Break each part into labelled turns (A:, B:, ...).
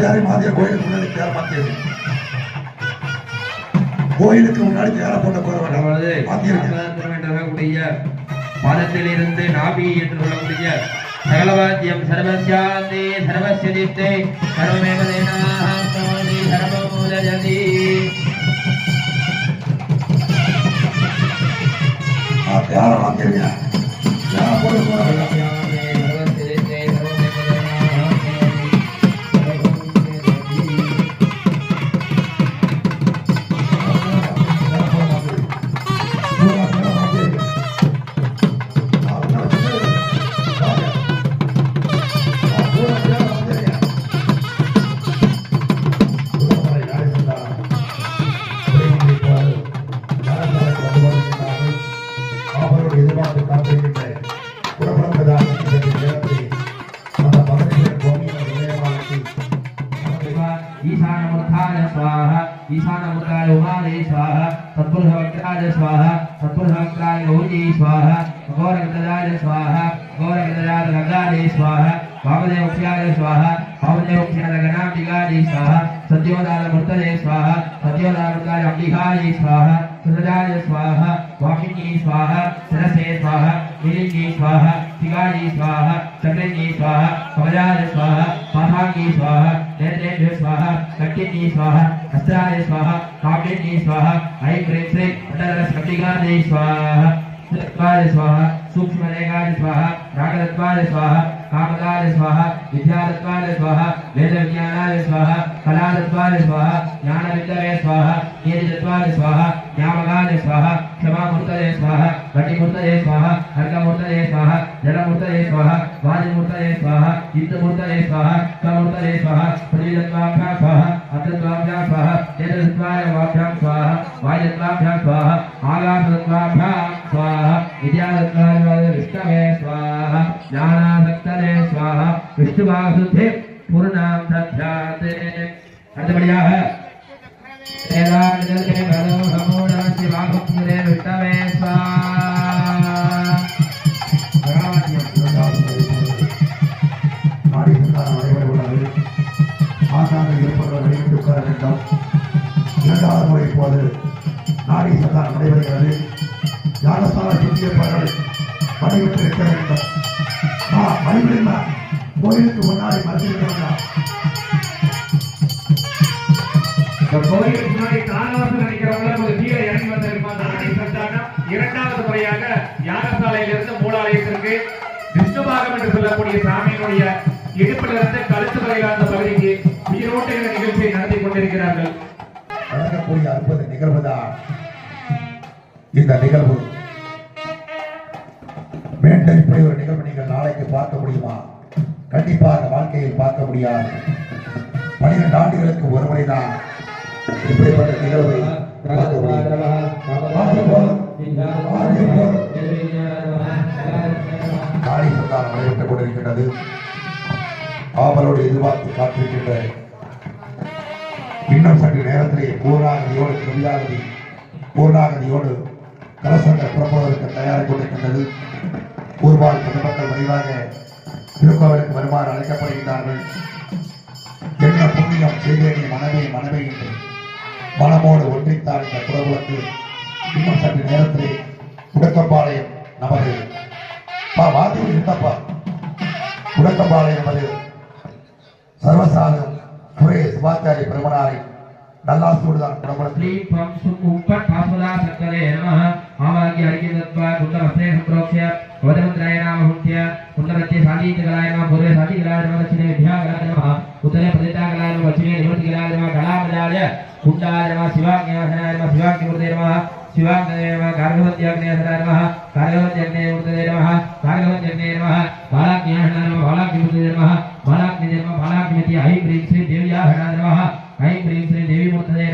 A: தேரையும் மாத்திய கோயிலுக்கு முன்னாடி தேரை மாத்திருக்கேன் கோயிலுக்கு முன்னாடி தேரை போட்டு
B: பாதத்திலிருந்து நாபி என்று சொல்லக்கூடிய சகலவாத்தியம் சர்வசாந்தி சர்வஸ்ய நித்தே சர்வமேவ தேனாஹ சர்வதி சர்வமூலஜதி.
A: போட்டு போற
B: सुरजाय स्वाहा वामिनी स्वाहा, सरसे स्वाहा नीलिनी स्वाहा शिवाजी स्वाहा, चक्रिणी स्वाहा, कमलाय स्वाहा पाठांगी स्वाहा नेत्रेभ्य स्वाहा, कट्टिनी स्वाहा, अस्त्राय स्वाहा कामिनी स्वाहा ऐं क्रीं श्रीं अटलस्कटिकादे स्वाहा तत्वाय स्वाहा, सूक्ष्मरेखाय स्वाहा रागतत्वाय स्वाहा, कामदाय स्वाहा विद्यातत्वाय स्वाहा वेदविज्ञानाय स्वाहा कलातत्वाय स्वाहा ज्ञानविद्यवे स्वाहा नीतितत्वाय स्वाहा ज्ञामगाय स्वाहा क्षमामूर्तये स्वाहा घटिमूर्तये स्वाहा अर्घमूर्तये स्वाहा जलमूर्तये स्वाहा वायुमूर्तये स्वाहा चित्तमूर्तये स्वाहा कमूर्तये स्वाहा पृथ्वीतत्वाभ्यां स्वाहा अतत्वाभ्यां स्वाहा तेजसत्वाय वाभ्यां स्वाहा वायुतत्वाभ्यां स्वाहा आकाशतत्वाभ्यां स्वाहा विद्यातत्वाय विष्णवे स्वाहा ज्ञानासक्तने स्वाहा विष्णुवासुद्धे
C: ஒரு
A: நாம் தத்யாதே அடுத்தபடியாக மீண்டும் இப்படி ஒரு நிகழ்வு நீங்கள் நாளைக்கு பார்க்க முடியுமா? கண்டிப்பாக வாழ்க்கையில் பார்க்க முடியாது. பனிரெண்டு ஆண்டுகளுக்கு ஒரு முறைதான் இப்படிப்பட்ட நிகழ்வை பார்க்க முடியும். கொண்டிருக்கின்றது. ஆவலோடு எதிர்பார்த்து காத்திருக்கின்ற இன்னும் சற்று நேரத்திலே பூர்ணாகதியோடு திருவிழாகதி பூர்ணாகதியோடு கலசங்கள் புறப்படுவதற்கு தயாரிக் கொண்டிருக்கின்றது ஊர்வால் பொதுமக்கள் விரைவாக திருக்கோவிலுக்கு வருமாறு அழைக்கப்படுகின்றார்கள். என்ன புண்ணியம் செய்தேனே மனமே மனமே என்று மனமோடு ஒன்றித்தார் இந்த குடகுலக்கு இன்னும் சற்று நேரத்தில் உடக்கப்பாளையம் நமது பா வாதியில் இருந்தப்பா உடக்கப்பாளையம் நமது சர்வசாது துறை சிவாச்சாரிய பெருமனாரை நல்லாசோடுதான் குடகுலத்தில்
B: శ్రీ త్వం సుముప్పట్ పాస్వదా సక్కలే నమః ఆవాగ్య హరికితత్వ కుండవస్త్రే సంప్రోక్ష్య వదమంత్రాయ నామ హుంత్య కుండరత్య సాధీతగలాయ నమః పూర్వే సాధీతగలాయ నమః దక్షిణే విద్యాగలాయ నమః ఉత్తరే ప్రదితాగలాయ నమః పశ్చిమే నివృత్తిగలాయ నమః కళామజాయ కుండాయ నమః శివాజ్ఞాసనాయ నమః శివాజ్ఞమూర్తే నమః శివాగ్నే నమః కార్గవత్యాగ్నేసనాయ నమః కార్గవత్యగ్నేమూర్తే నమః కార్గవత్యగ్నే నమః బాలాజ్ఞాసనాయ నమః బాలాజ్ఞమూర్తే నమః బాలాగ్నే నమః బాలాగ్నిమతి ఐం హ్రీం శ్రీ దేవ్యాహనాయ నమః ఐం హ్రీం శ్రీ దేవి మూర్తదే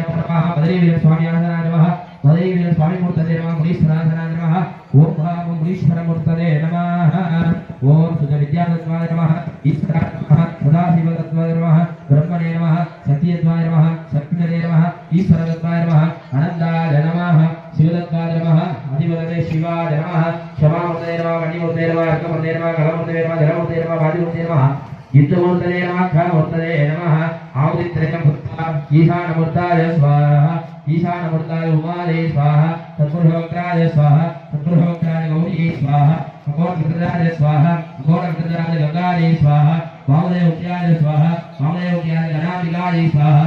B: నమః అదేవిధంగా స్వామి మూర్తదే నమ మునీశ్వరాధనా నమ ఓం భావం మునీశ్వర మూర్తదే నమ ఓం సుజ విద్యాతత్వాయ నమ ఈశ్వర సదాశివ తత్వాయ నమ బ్రహ్మణే నమ సత్యత్వాయ నమ సత్యదే నమ ఈశ్వర తత్వాయ నమ అనందాయ నమ శివతత్వాయ నమ అధిపదే శివాయ నమ క్షమామూర్తయ నమ మణిమూర్తయ నమ అర్కమూర్తయ నమ కళమూర్తయ నమ జలమూర్తయ నమ బాధిమూర్తయ నమ యుద్ధమూర్తదే నమ ఖమూర్తదే నమ ఆవుదిత్రయం భూత్వా ఈశానమూర్తాయ స్వాహ ईशानमूर्ताय उमादे स्वाहा तत्पुरुषवक्त्राय स्वाहा तत्पुरुषवक्त्राय गौरी स्वाहा अकोटकृतराय स्वाहा अकोटकृतराय गंगादे स्वाहा वामदेवत्याय स्वाहा वामदेवत्याय गणाम्बिकादे स्वाहा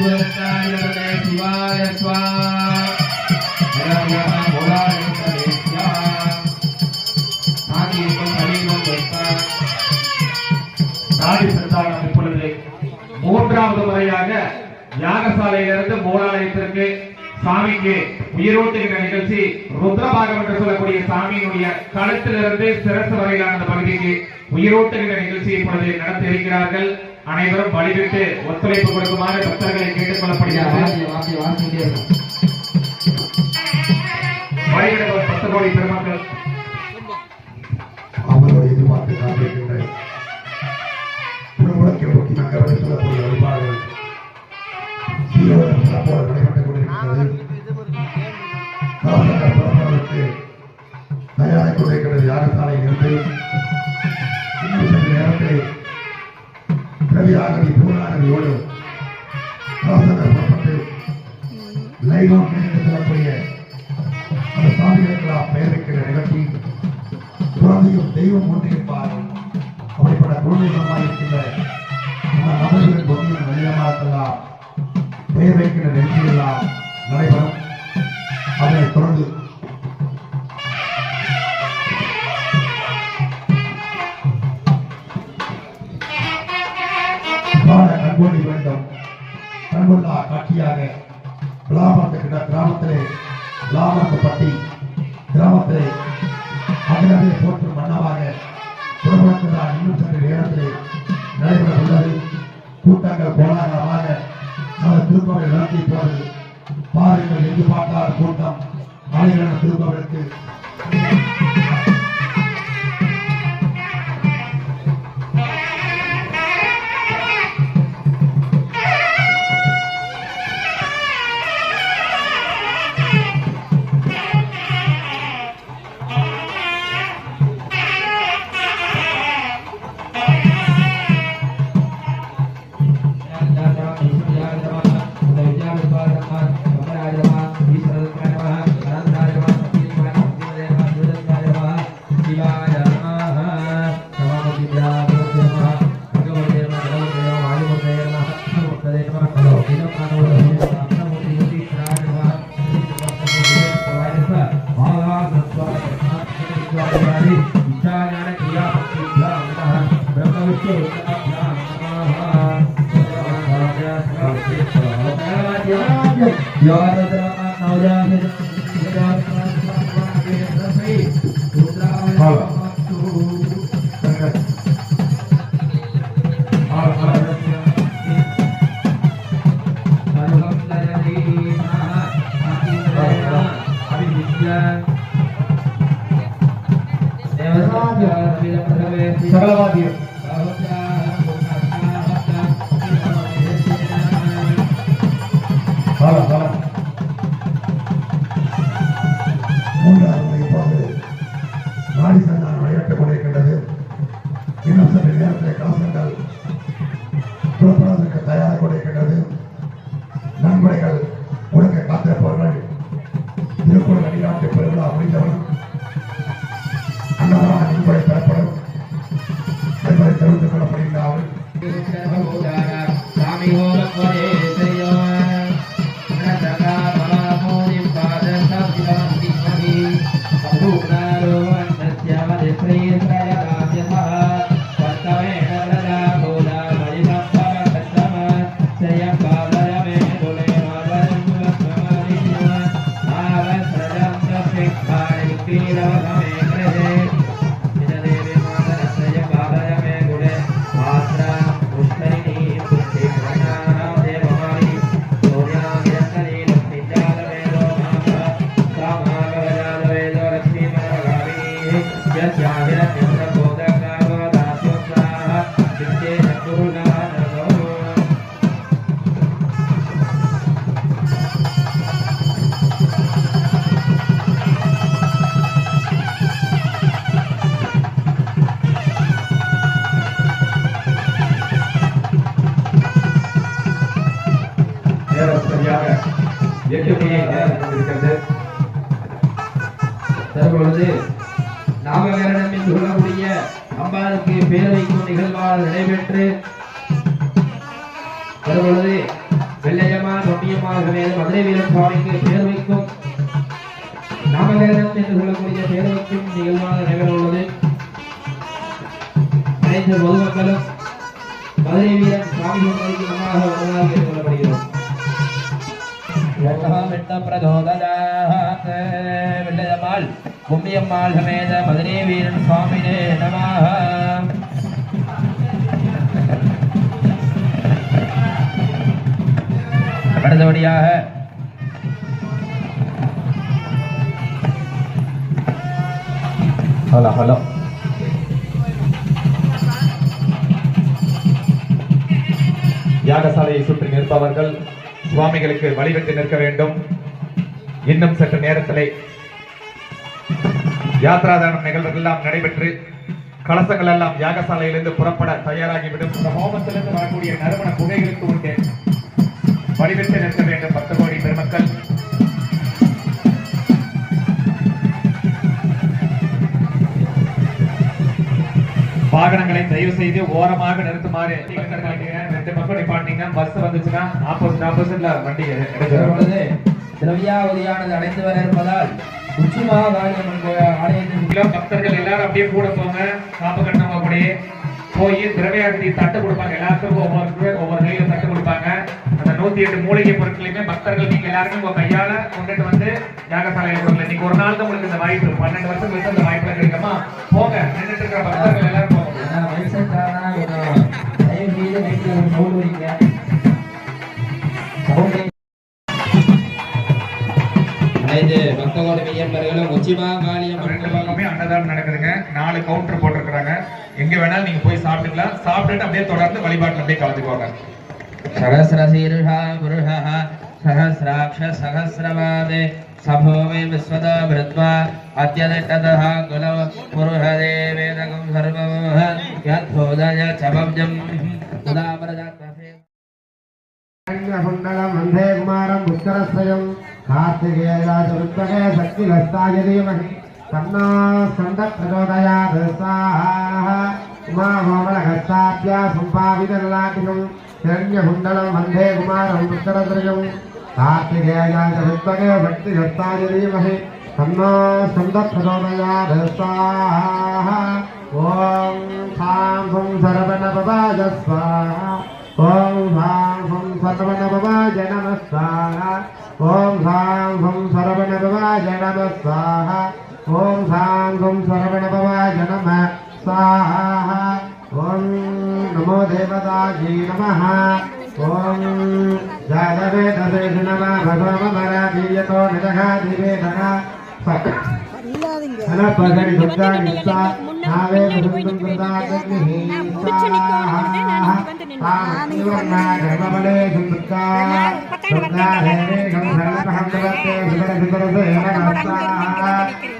B: ஈஸ்வரத்தாய சிவாய
C: சாதி சந்தானம் இப்பொழுது மூன்றாவது முறையாக யாகசாலையிலிருந்து மூலாலயத்திற்கு சாமிக்கு உயிரூட்டுகிற நிகழ்ச்சி ருத்ரபாகம் என்று சொல்லக்கூடிய சாமியினுடைய களத்திலிருந்து சிரசு வரையிலான பகுதிக்கு உயிரூட்டுகிற நிகழ்ச்சி இப்பொழுது நடத்தி இருக்கிறார்கள் அனைவரும் வழிவிட்டு ஒத்துழைப்பு கொடுக்குமாறு பக்தர்களை கேட்டுக் கொள்ளப்படுகிறது. வழிவிடுவோர் பத்து கோடி பெருமக்கள்.
A: அவர்களுடைய எதிர்பார்த்து காத்திருக்கின்ற சொல்லக்கூடிய வழிபாடுகள் நடைபெற்றுக் கொண்டிருக்கிறது. தயாரிக் கொண்டிருக்கிறது திரவியாகவி பூர்ணாகவியோடு கலசங்கள் புறப்பட்டு லைவா என்று சொல்லக்கூடிய அந்த சாமிகளுக்கெல்லாம் பெயர் வைக்கிற நிகழ்ச்சி குழந்தையும் தெய்வம் ஒன்றிருப்பார் அப்படிப்பட்ட குழந்தைகளாக இருக்கின்ற அந்த நபர்களின் பொன்னியின் வெளியமாக்கலாம் பெயர் வைக்கிற நிகழ்ச்சியெல்லாம் நடைபெறும். அதனை தொடர்ந்து கண்கொண்டா காட்சியாக விளாமரத்து கிராமத்திலே
B: கிராமத்து
C: பட்டி எட்டு இருக்கிறது.
B: தற்பொழுது நாமகரணம் என்று சொல்லக்கூடிய அம்பாளுக்கு பேர் வைக்கும் நடைபெற்று தற்பொழுது வெள்ளையம்மா தொட்டியம்மா சமேத மதுரை வீரன் சுவாமிக்கு பேர் வைக்கும் நாமகரணம் என்று சொல்லக்கூடிய பேர் வைக்கும் நிகழ்வாக நடைபெற உள்ளது அனைத்து பொதுமக்களும் வெள்ளையம்மாள் கும்பியம்மாள் சமேத மதுரை வீரன் சுவாமினே நமாக அடுத்தபடியாக
C: ஹலோ ஹலோ. யாகசாலையை சுற்றி நிற்பவர்கள் சுவாமிகளுக்கு வழிவிட்டு நிற்க வேண்டும். இன்னும் சற்று நேரத்திலே யாத்ராதானம் நிகழ்வுகள் எல்லாம் நடைபெற்று கலசங்கள் எல்லாம் யாகசாலையிலிருந்து புறப்பட தயாராகிவிடும். இந்த ஹோமத்திலிருந்து வரக்கூடிய நறுமண புகைகளுக்கு உண்டு. வழிவிட்டு நிற்க வேண்டும் பத்து கோடி பெருமக்கள். வாகனங்களை தயவு செய்து ஓரமாக நிறுத்துமாறு. ரெண்டு பக்கம் நிப்பாட்டிங்கன்னா பஸ் வந்துச்சுன்னா ஆப்போசிட் ஆப்போசிட்ல வண்டி
B: எடுத்து திரவியாவதியானது அடைந்து வர இருப்பதால் உச்சிமா காளியம்மன் கோயில் ஆலயத்தின்
C: பக்தர்கள் எல்லாரும் அப்படியே கூட போங்க. காப்பு கட்டணவங்க அப்படியே போய் திரவியாவதி தட்டு கொடுப்பாங்க. எல்லாருக்கும் ஒவ்வொரு ஒவ்வொரு கையில தட்டு கொடுப்பாங்க. அந்த நூத்தி எட்டு மூலிகை பொருட்களையுமே பக்தர்கள் நீங்க எல்லாருமே உங்க கையால கொண்டுட்டு வந்து யாகசாலையில கொடுக்கல இன்னைக்கு ஒரு நாள் தான் உங்களுக்கு இந்த வாய்ப்பு. பன்னெண்டு வருஷம் கழிச்சு அந்த வாய்ப்பு கிடைக்குமா? போங்க. நின்றுட்டு இருக்கிற பக்தர்கள் எல்லாரும் போங்க.
B: ஏன்னா வயசான ஒரு வைங்க.
C: சகோதரி என்பர்களும் எங்க வேணாலும் நீங்க போய் சாப்பிட்டுக்கலாம். சாப்பிட்டுட்டு அப்படியே தொடர்ந்து வழிபாட்டில் அப்படியே கலந்துக்கோங்க
B: சகசிரசீர்ஷா
D: புருஷா சகசிராட்ச சகசிரவாதே சபோமே कार्तिकेयाचरुत्तके शक्तिहस्ताय धीमहि तन्नो स्कन्दप्रचोदयात् स्वाहा उमामोमलहस्ताभ्या सम्पावितल्लाटिकं हिरण्यकुण्डलं वन्दे कुमारं पुष्करस्वयं कार्तिकेयाचरुत्तके शक्तिहस्ताय धीमहि तन्नो स्कन्दप्रचोदयात् स्वाहा ॐ सां हुं सर्वनपवाय स्वाहा ఓం సాం హం సర్వనభవాజ నమ స్వాహ ఓం సాం హం సర్వనభవాజ నమ స్వాహ ఓం సాం హం సర్వనభవాజ నమ స్వాహ ఓం నమో. దేవతాజీ నమ. அனப்பகடி துர்கா நிஸ்ஸா நாவே முதுந்தும் கிருதாகிருஹி சாஹா கர்மபலே சுந்துக்கா துர்கா தேவே கம்சரணபஹம் தவத்தே சுதர சுதரசே நமஸ்ஸாஹா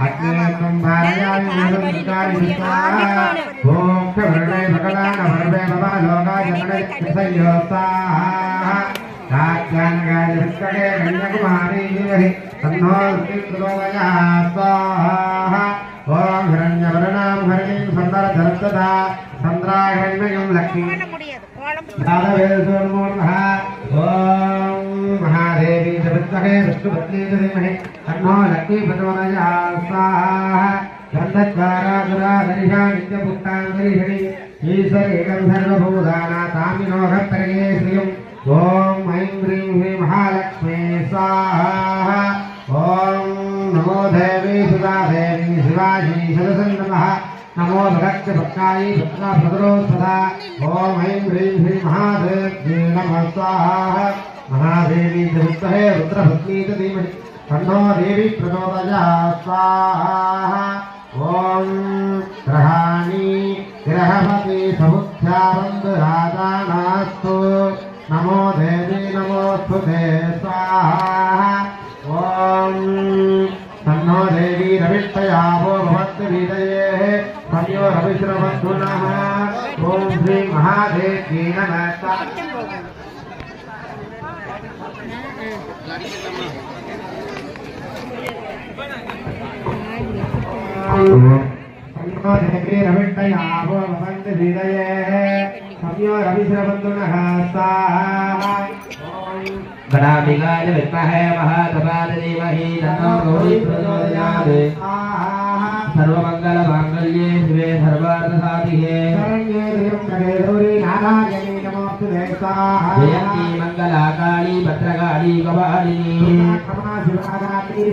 D: அக்னேயம் பாரயாமி சுந்துக்காரி சுத்தாஹா ஓம் கவர்ணே சகலான வர்வே பவ லோகா ஜனனே சயோசாஹா ராஜ்யானகாய விஸ்வகே கன்யாகுமாரி ஜீவஹி ఓం హిరణ్యవర్ణాం హరిణీం సందర జలప్రదా సంద్రాహిరణ్యం లక్ష్మీ ఓం మహాదేవి చవిత్మహే విష్ణుపత్నీ ధీమహే తన్నో లక్ష్మీ ప్రచోదయ స్వాహ గంధద్వారాధురాధరిషా నిత్యపుత్తాంధరిషణి ఈశ్వరేకం సర్వభూతానా తామినోహ పరిగే శ్రియం ॐ ऐं ह्रीं ह्रीं महालक्ष्मी स्वाहा। ॐ नमो देवी सुधा देवी शिवाजी शिवसन्नमः नमो भगत्य भक्तायै भक्ता भद्रोत्सदा ॐ ऐं ह्रीं ह्रीं महादेव्यै नमः स्वाहा। महादेवी च विद्महे रुद्रभक्नी च धीमहि। तन्नो देवी प्रचोदयात् स्वाहा। ॐ ग्रहाणि ग्रहपति समुख्या बन्धुराजानास्तु नमो देवी नमोऽस्तु ते स्वाहा। ॐ तन्नो देवी रविष्टयावो भवद्विदयेः संयो रविश्रवस्तु नः ॐ श्री महादेवी नमः संयोजके रविष्टयावो भवन्ति हृदये संयो रविश्रबन्धुनः स्वाहा
B: गणाभिगाय विद्महे महातपाद धीमहि तन्नो गौरी प्रचोदयात्
D: स्वाहा
B: सर्वमङ्गलमाङ्गल्ये शिवे सर्वार्थसाधिके
D: शरण्ये जगे गौरी नारायणी नमोऽस्तुते स्वाहा
B: जयन्ती मङ्गलाकाली भद्रकाली कपालिनी
D: क्षमा शिवरात्रि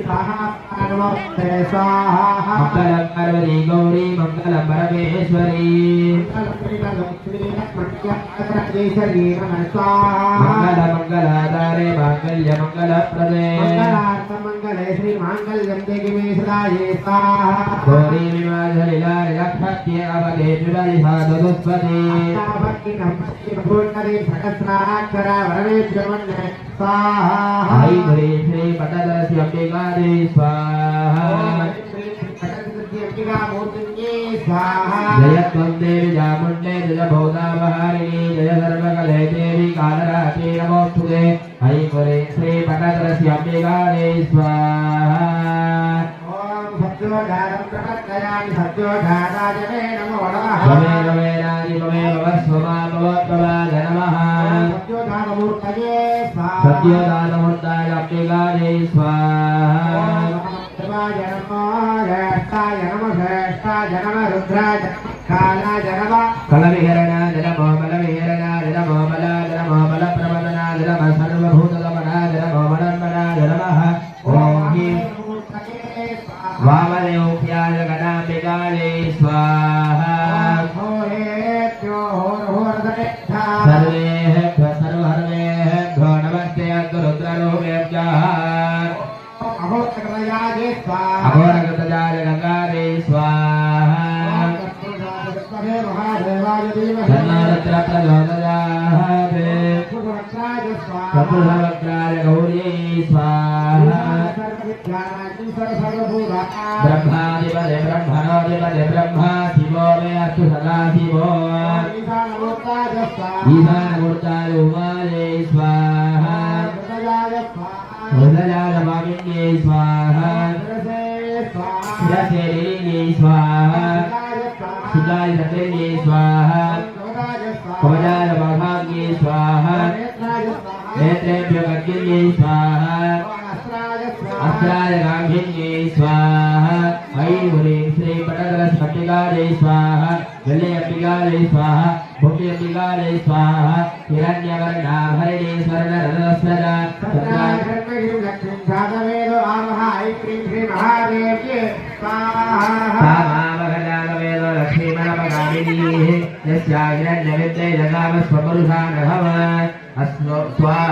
D: మంగళం పార్వతి గౌరీ
B: మంగళం పరమేశ్వరి మంగళ మంగళాధారే మాంగళ్య మంగళ ప్రదే
D: మంగళే శ్రీ మాంగళ్యం దేవి సదాయే స్వాహా గౌరీ
B: వివాజలిలారి లక్షత్యే అవదే జుడలి సాధుస్వతి
D: భూర్ణవి సహస్రాక్షర వరవేశ్వరమన్య स्वाहा
B: ऐ गुरे श्री पटदस्य अम्बिकादे स्वाहा जय त्वं देवी चामुण्डे जय भौदावहारिणी जय सर्वकले देवी कालरात्रि नमोऽस्तुते ऐ गुरे श्री पटदस्य अम्बिकादे स्वाहा त्वमे रमे नारि ममे भवस्वमा भवत्वमाद नमः సత్యదానవంతాయ అప్పిగారే స్వాహ కళ విహరణ జనమోమల चतुर्भवक्त्राय गौर्यै स्वाहा ब्रह्माधिपदे ब्रह्मणोधिपदे ब्रह्मा शिवो मे अस्तु सदा शिवो ईशानमूर्ताय శ్రీం లక్ష్మీ జాతవేదో ఆమహ ఐ క్రీం శ్రీ మహాదేవ్యే స్వాహావేదో స్వాహ.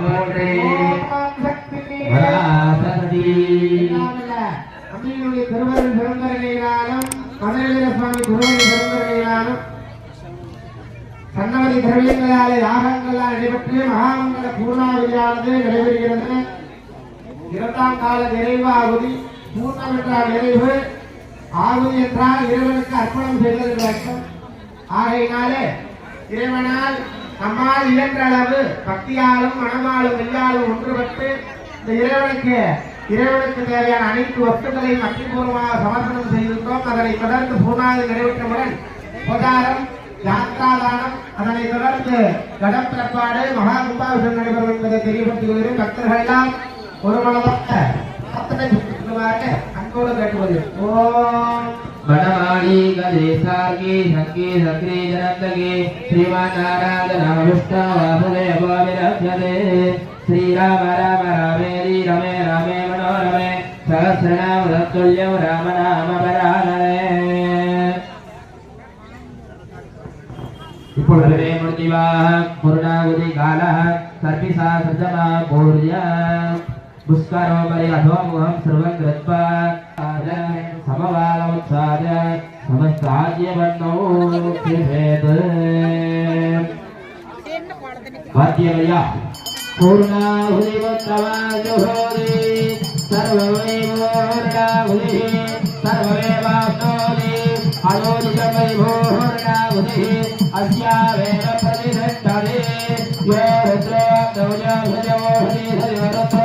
B: போற்றி. வராசதி
D: அம்மையுடைய திருவருள் பெருந்தரையினாலும் மதுரவீர சுவாமி திருவருள் பெருந்தரையினாலும் சன்னவதி திரவியங்களால யாகங்களால் நடைபெற்று மகாமங்கல பூர்ணாவதியானது நடைபெறுகிறது. இரண்டாம் கால நிறைவு ஆகுதி பூர்ணம் நிறைவு ஆகும் என்றால் இறைவனுக்கு அர்ப்பணம் செய்தல் என்று அர்த்தம் ஆகையினாலே இறைவனால் நம்மால் இயன்ற அளவு பக்தியாலும் மனமாலும் வெள்ளாலும் ஒன்றுபட்டு இந்த இறைவனுக்கு இறைவனுக்கு தேவையான அனைத்து வஸ்துக்களையும் பக்திபூர்வமாக சமர்ப்பணம் செய்திருந்தோம் அதனை தொடர்ந்து பூர்ணாதி நிறைவேற்றவுடன் உபகாரம் யாத்ராதானம் அதனை தொடர்ந்து கடப்பிறப்பாடு மகா கும்பாபிஷம் நடைபெறும் என்பதை தெரியப்படுத்திக் கொள்கிறேன். பக்தர்கள் எல்லாம் ஒரு மனதாக కూడా
B: కట్టుకుంది ఓం బణవాణి గదే సార్గి హక్కి హక్రి జనందగి శ్రీమన్నారాయణ శ్రీరామ రామ రామేరి రమే రమే మనోరమే సహస్రనామ తత్తుల్యం రామ
C: నామ
B: ఇప్పుడు మూర్తివా పూర్ణాగుది కాల సర్పిసా సజమా పూర్య పుష్కరో అధోముఖం సర్వం కృత్వా कृत्वा समवालमुत्साद समस्ताद्यवन्नौ कृपेत् वाद्यमया पूर्णाहुतिवत्तवाजुहोति सर्वमेवोर्णाहुतिः सर्वमेवाप्नोति अयोनिजमयिभोर्णाहुतिः अस्यावेव प्रतिष्ठते यो रुद्रोऽग्नौजभजमोहनिधरिवरत्रो कुमराविवेशतस्मै रुद्राय नमोऽस्तु गौरीविनाशविनाशक्षत्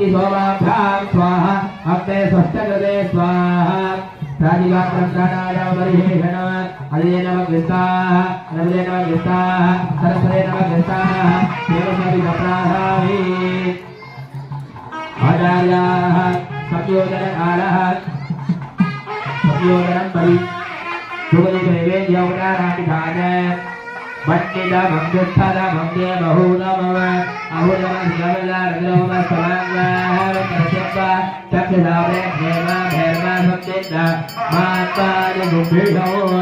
B: अक्तिशोमाभ्यां स्वाहा अक्ते स्वस्थकृते स्वाहा। प्राजिवाक्रन्दानायामरिहेषण हरे नमः। कृताः नमले नमः कृताः सरस्वते नमः कृताः देवसपि कप्राहामि आचार्याः संयोजनकालः संयोजनं बलि। सुगलिदेवे यौनारापिधान வண்டிதமம் துப்பதமம் தேமஹூதமவ அஹுதமம் கமலாரலோம சமாங்காஹரம் பிரசப்ப சக்கதாவே ஹேமா ஹேமா சம்திந்த மாத்தாரி கும்பிடோவ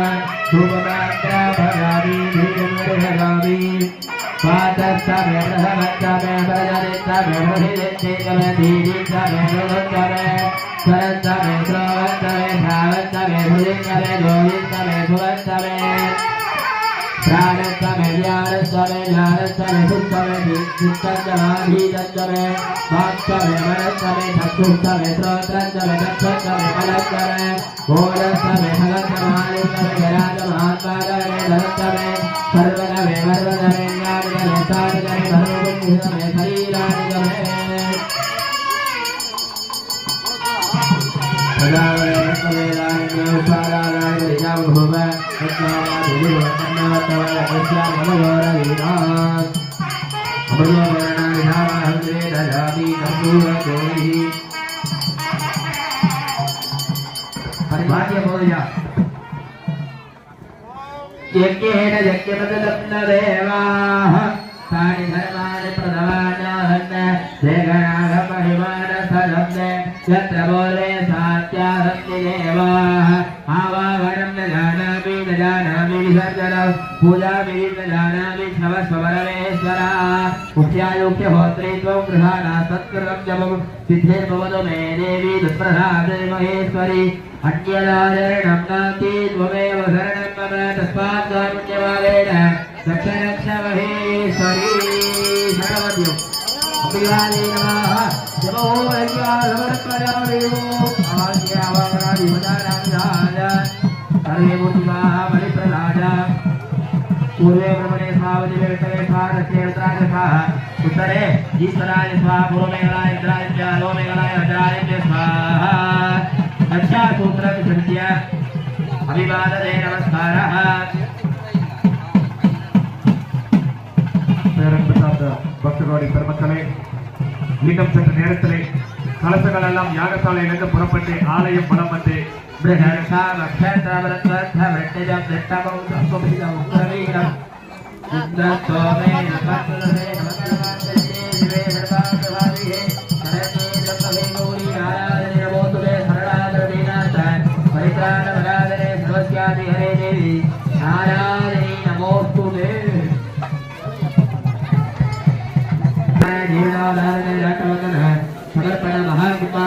B: சுபமாத்ரா பகாமி தீரமுருககாமி பாதஸ்தமே ரசமத்தமே பிரஜரித்தமே பிரதிதித்தமே தீரித்தமே பிரதத்தமே சரத்தமே ஸ்ரோவத்தமே சாவத்தமே சுதித்தமே ஜோதித்தமே சுவத்தமே प्राणस्तमे ज्ञानस्तमे ज्ञानस्तमे सुस्तमे सुस्तस्तमे धीरस्तमे वाक्स्तमे मनस्तमे चक्षुस्तमे श्रोत्रस्तमे चक्षुस्तमे मनस्तमे भोजस्तमे भगस्तमानस्तमे जनातमात्मागणे धनस्तमे सर्वगमे सर्वगमे ज्ञानगमे सारगमे भगवत्समे शरीराणिगमे प्रजावरे नस्तमे लायने उपादानाय विजाम भूम रत्नानाय विजुभ साधगमे भर्वगमे शरीरानिगमे यज्ञेन मुख्यायुक्य होत्रे त्वं गृहाणा सत्कृतं जपं सिद्धिर्भवतु मे देवी दुःप्रसादे महेश्वरी अन्यदाचरणं नास्ति त्वमेव शरणं मम तस्मात् कारुण्यभावेन रक्ष रक्ष महेश्वरी शरणमद्यम् अभिवादे नमः। जपो वैज्ञानमर्पयामि आज्ञावामराधिपदानां सर्वे मूर्तिकाः बलिप्रदाय पूर्वे उत्तरे ईश्वराय स्वाहा पूर्वमेघलाय इन्द्राय च लोमेघलाय अजराय च स्वाहा रक्षासूत्रं विसृज्य अभिवादने नमस्कारः
C: பேரன்பு பக்தர்களுடைய பெருமக்களே இன்னும் சற்று நேரத்திலே கலசங்கள் எல்லாம் யாகசாலையிலிருந்து புறப்பட்டு ஆலயம் வலம் வந்து
B: बृहर्षा
D: महाकृपा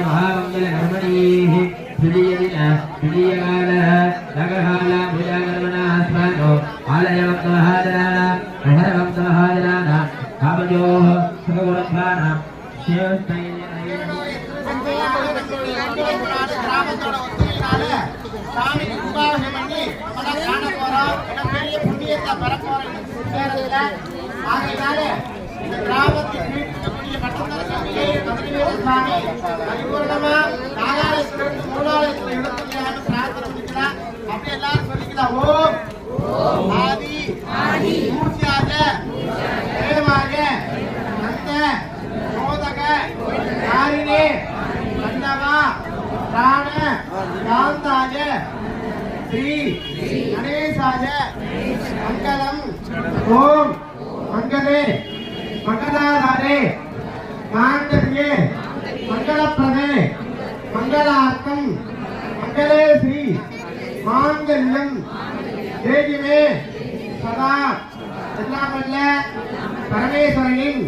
D: महा ஸ்ரீ கணேசாய மங்களம் ஓம் மங்களே மங்களாதாரே. மாங்கல்யே மங்களப்பிரதே. மங்களார்த்தம். மங்களே ஸ்ரீ மாங்கல்யம். தேவிமே சதா. எல்லாம் வல்ல பரமேஸ்வரனின்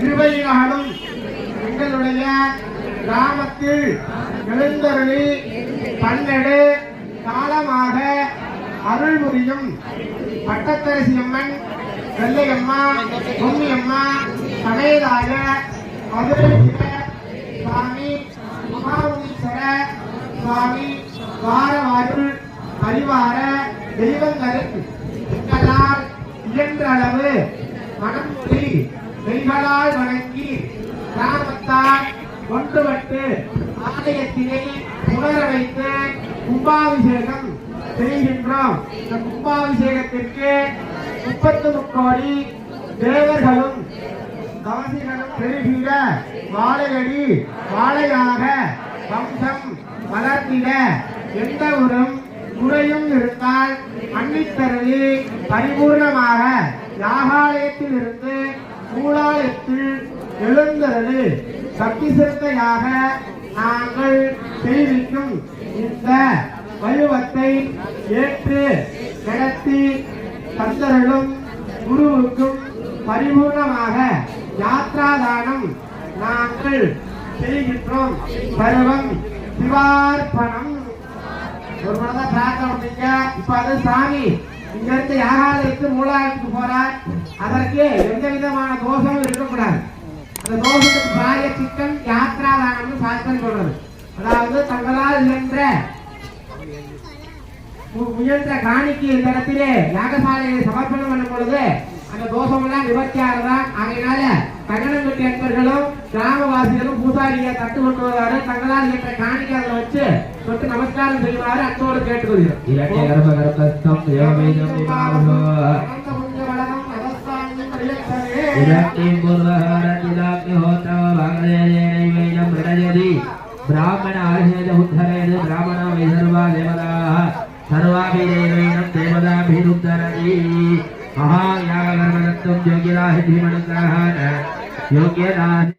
D: கிருபையினாலும் எங்களுடைய கிராமத்தில் எழுந்தருளி பன்னெடு காலமாக அருள் புரியும் பட்டத்தரசி அம்மன் வெள்ளையம்மா பொன்னியம்மா சமேதாய மதுரை சுவாமி மகாமுனீஸ்வர சுவாமி வாரவாருள் பரிவார தெய்வங்களுக்கு எங்களால் இயன்ற அளவு மனம் மொழி மெய்களால் வணங்கி கிராமத்தார் ஒன்றுபட்டு ஆலயத்தினை உணர வைத்து கும்பாபிஷேகம் செய்கின்றோம் இந்த கும்பாபிஷேகத்திற்கு முப்பத்து முக்கோடி தேவர்களும் தவசிகளும் பெருகிட வாழையடி வாழையாக வம்சம் வளர்த்திட எந்த ஒரு குறையும் இருந்தால் மன்னித்தருளி பரிபூர்ணமாக யாகாலயத்தில் இருந்து மூலாலயத்தில் எழுந்தருளி. சக்தி சிறுத்தையாக நாங்கள் செய்விக்கும். இந்த வலுவத்தை ஏற்று நடத்தி பக்தர்களும் குருவுக்கும் பரிபூர்ணமாக யாத்ராதானம் நாங்கள் செய்கின்றோம். பருவம் சிவார்ப்பணம். ஒரு மனதான் பிரார்த்தனை பண்ணீங்க இப்ப அது சாமி இங்க இருந்து யாகாலயத்து மூலாலயத்துக்கு போறார். அதற்கு எந்த விதமான தோஷமும் இருக்கக்கூடாது. அந்த தோஷத்துக்கு பாரிய சிக்கன் யாத்ராதானம்னு சாஸ்திரம் சொல்றது. அதாவது தங்களால் நின்ற முயன்ற காணிக்கு இந்த இடத்திலே யாகசாலையை சமர்ப்பணம் பண்ணும் பொழுது அந்த தோஷம் எல்லாம் நிவர்த்தி ஆகிறதான் ஆகையினால கங்கணங்குட்டி அன்பர்களும் கிராமவாசிகளும் பூசாரியை தட்டு கொண்டு வருவாரு தங்களால் என்ற காணிக்கை அதில் வச்சு தொட்டு நமஸ்காரம் செய்வாரு அச்சோடு கேட்டுக்கொள்கிறோம்.
B: இரட்டை கர்ப்ப கர்ப்பஸ்தம் தேவமேதம் விபாவோ
D: அனந்த
B: ब्राह्मणार्षेदुद्धरेण ब्राह्मणामि सर्वा देवताः सर्वाभिदेवेन देवताभिरुद्धरति। महायागकर्मदत्तं योग्यदाहि धीमनुग्रहान् योग्यदाहि